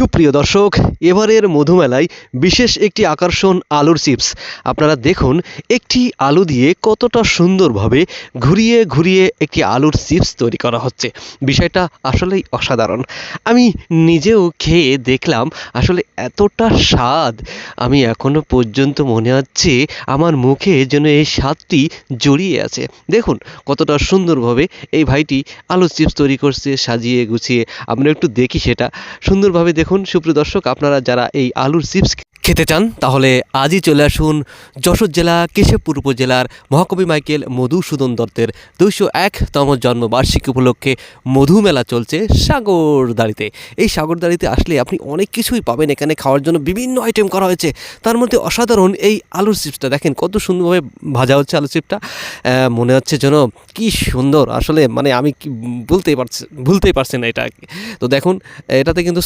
সুপ্রিয় দর্শক, এবারের মধুমেলায় বিশেষ একটি আকর্ষণ আলুর চিপস। আপনারা দেখুন, একটি আলু দিয়ে কতটা সুন্দরভাবে ঘুরিয়ে ঘুরিয়ে একটি আলুর চিপস তৈরি করা হচ্ছে। বিষয়টা আসলেই অসাধারণ। আমি নিজেও খেয়ে দেখলাম, আসলে এতটা স্বাদ। আমি এখনও পর্যন্ত মনে হচ্ছে আমার মুখে যেন এই স্বাদটি জড়িয়ে আছে। দেখুন, কতটা সুন্দরভাবে এই ভাইটি আলুর চিপস তৈরি করছে, সাজিয়ে গুছিয়ে। আমরা একটু দেখি সেটা। সুন্দরভাবে দেখুন। সুপ্রিয় দর্শক, আপনারা যারা এই আলুর চিপস খেতে চান, তাহলে আজই চলে আসুন যশোর জেলা, কেশবপুর উপজেলার মহাকবি মাইকেল মধুসূদন দত্তের দুইশো একতম জন্মবার্ষিকী উপলক্ষে মধু মেলা চলছে সাগরদাড়িতে। এই সাগরদাড়িতে আসলে আপনি অনেক কিছুই পাবেন। এখানে খাওয়ার জন্য বিভিন্ন আইটেম করা হয়েছে। তার মধ্যে অসাধারণ এই আলুর চিপসটা দেখেন, কত সুন্দরভাবে ভাজা হচ্ছে আলুর চিপসটা। মনে হচ্ছে যেন কি সুন্দর। আসলে মানে আমি বলতেই পারছি ভুলতেই পারছি না এটা। তো দেখুন, এটাতে কিন্তু